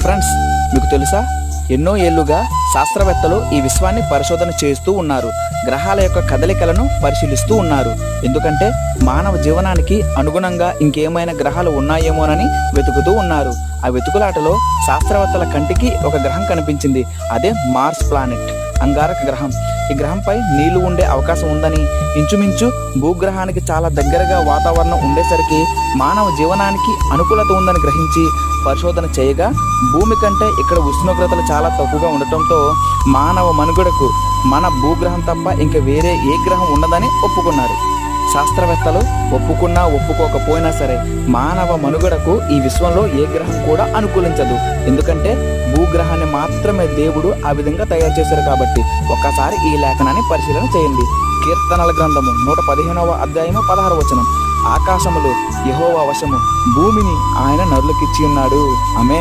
Friends మీకు తెలుసా? ఎన్నో ఏళ్ళుగా శాస్త్రవేత్తలు ఈ విశ్వాన్ని పరిశోధన చేస్తూ ఉన్నారు. గ్రహాల యొక్క కదలికలను పరిశీలిస్తూ ఉన్నారు. ఎందుకంటే మానవ జీవనానికి అనుగుణంగా ఇంకేమైనా గ్రహాలు ఉన్నాయేమోనని వెతుకుతూ ఉన్నారు. ఆ వెతుకులాటలో శాస్త్రవేత్తల కంటికి ఒక గ్రహం కనిపించింది. అదే మార్స్ ప్లానెట్ అంగారక గ్రహం. ఈ గ్రహంపై నీళ్ళు ఉండే అవకాశం ఉందని ఇంచుమించు భూగ్రహానికి చాలా దగ్గరగా వాతావరణం ఉండేసరికి మానవ జీవనానికి అనుకూలత ఉందని గ్రహించి పరిశోధన చేయగా భూమి కంటే ఇక్కడ ఉష్ణోగ్రతలు చాలా తక్కువగా ఉండటంతో మానవ మనుగడకు మన భూగ్రహం తప్ప ఇంకా వేరే ఏ గ్రహం ఉండదని ఒప్పుకున్నారు. శాస్త్రవేత్తలు ఒప్పుకున్నా ఒప్పుకోకపోయినా సరే మానవ మనుగడకు ఈ విశ్వంలో ఏ గ్రహం కూడా అనుకూలించదు. ఎందుకంటే భూగ్రహాన్ని మాత్రమే దేవుడు ఆ విధంగా తయారు చేశారు కాబట్టి ఒక్కసారి ఈ లేఖనాన్ని పరిశీలన చేయండి. కీర్తనల గ్రంథము నూట పదిహేనవ అధ్యాయము పదహారు వచనం. ఆకాశములు యహోవా వశము భూమిని ఆయన నరులకిచ్చి ఉన్నాడు. ఆమె